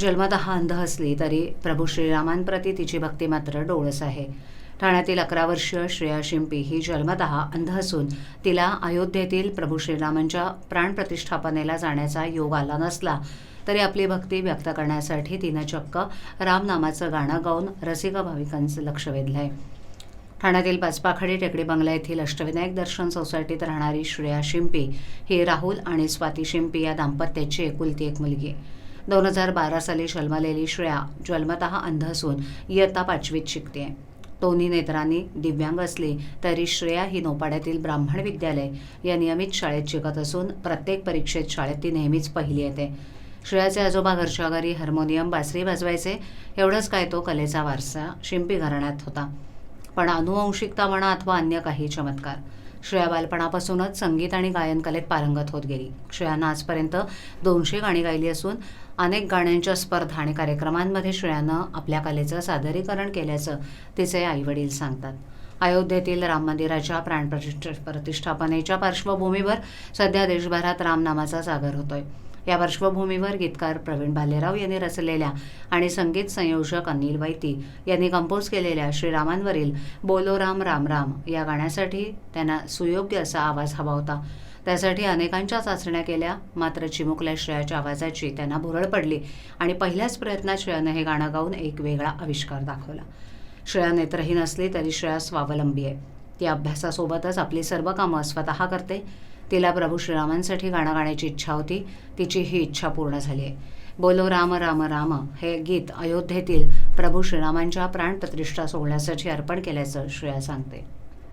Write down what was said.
जन्मतः अंध असली तरी प्रभू श्रीरामांप्रती तिची भक्ती मात्र डोळस आहे. ठाण्यातील अकरा वर्षीय श्रेया शिंपी ही जन्मतः अंध असून तिला अयोध्येतील प्रभू श्रीरामांच्या प्राणप्रतिष्ठापनेला जाण्याचा योग आला नसला तरी आपली भक्ती व्यक्त करण्यासाठी तिनं चक्क रामनामाचं गाणं गाऊन रसिका भाविकांचं लक्ष वेधलंय. ठाण्यातील पाचपाखडी टेकडी बंगला येथील अष्टविनायक दर्शन सोसायटीत राहणारी श्रेया शिंपी ही राहुल आणि स्वाती शिंपी या दाम्पत्याची एकुलती एक मुलगी दोन हजार बारा साली जन्मलेली श्रेया जन्मतः अंध असून इयत्ता पाचवीत शिकते. दोन्ही नेत्रांनी दिव्यांग असली तरी श्रेया ही नोपाड्यातील ब्राह्मण विद्यालय या नियमित शाळेत शिकत असून प्रत्येक परीक्षेत शाळेत ती नेहमीच पहिली येते. श्रेयाचे आजोबा घरच्या घरी हार्मोनियम बासरी वाजवायचे एवढंच काय तो कलेचा वारसा शिंपी घराण्यात होता. पण अनुवंशिकता म्हणा अथवा अन्य काही चमत्कार. श्रेया बालपणापासूनच संगीत आणि गायन कलेत पारंगत होत गेली. श्रेयानं आजपर्यंत दोनशे गाणी गायली असून अनेक गाण्यांच्या स्पर्धा आणि कार्यक्रमांमध्ये श्रेयानं आपल्या कलेचं सादरीकरण केल्याचं तिचे आईवडील सांगतात. अयोध्येतील राम मंदिराच्या प्राणप्रतिष्ठ प्रतिष्ठापनेच्या पार्श्वभूमीवर सध्या देशभरात रामनामाचा जागर होतोय. या पार्श्वभूमीवर गीतकार प्रवीण भालेराव यांनी रचलेल्या आणि संगीत संयोजक अनिल वैती यांनी कंपोज केलेल्या श्रीरामांवरील बोलो राम राम राम या गाण्यासाठी त्यांना सुयोग्य असा आवाज हवा होता. त्यासाठी अनेकांच्या चाचण्या केल्या मात्र चिमुकल्या श्रेयाच्या आवाजाची त्यांना भुरळ पडली आणि पहिल्याच प्रयत्नात श्रेयानं हे गाणं गाऊन एक वेगळा आविष्कार दाखवला. श्रेया नेत्रहीन असली तरी श्रेया स्वावलंबी आहे. ती अभ्यासासोबतच आपली सर्व कामं स्वतः करते. तिला प्रभू श्रीरामांसाठी गाणं गाण्याची इच्छा होती. तिची ही इच्छा पूर्ण झाली आहे. बोलो राम राम राम हे गीत अयोध्येतील प्रभू श्रीरामांच्या प्राणप्रतिष्ठा सोहळ्यासाठी अर्पण केल्याचं श्रेया सांगते.